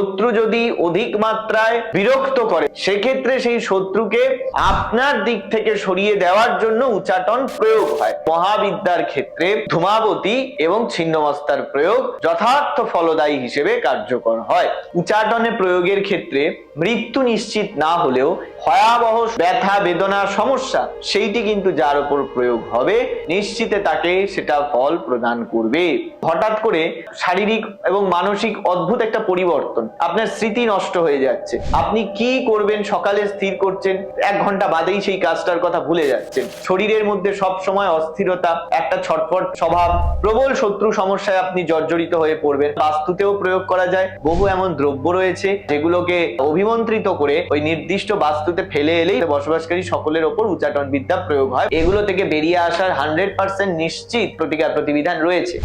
শত্রু যদি অধিক মাত্রায় বিরক্ত করে, সেক্ষেত্রে সেই শত্রুকে আপনার দিক থেকে সরিয়ে দেওয়ার জন্য উচাটন প্রয়োগ হয়। মহাবিদ্যার ক্ষেত্রে ধূমাবতী এবং ছিন্নমস্তার প্রয়োগ যথার্থ ফলদায়ী হিসেবে কার্যকর হয়। উচাটনে প্রয়োগের ক্ষেত্রে মৃত্যু নিশ্চিত না হলেও ভয়াবহ ব্যথা বেদনার সমস্যা, সেইটি কিন্তু যার উপর প্রয়োগ হবে। নিশ্চিতে তাকে সেটা ফল প্রদান করবে। হঠাৎ করে শারীরিক এবং মানসিক অদ্ভুত একটা পরিবর্তন আপনার স্মৃতি নষ্ট হয়ে যাচ্ছে। আপনি কি করবেন, সকালে স্থির করছেন, এক ঘণ্টা বাদেই সেই কাজটার কথা ভুলে যাচ্ছেন। শরীরের মধ্যে সব সময় অস্থিরতা, একটা ছটফট স্বভাব, প্রবল শত্রু সমস্যায় আপনি জর্জরিত হয়ে পড়বেন। বাস্তুতেও প্রয়োগ করা যায়। বহু এমন দ্রব্য রয়েছে, যেগুলোকে অভিমন্ত্রিত করে ওই নির্দিষ্ট বাস্তুতে ফেলে এলেই বসবাসকারী সকলের ওপর উচ্চাটন বিদ্যা প্রয়োগ হয়। এগুলো থেকে বেরিয়ে আসার হান্ড্রেড পার্সেন্ট নিশ্চিত প্রতিকার প্রতিবিধান রয়েছে।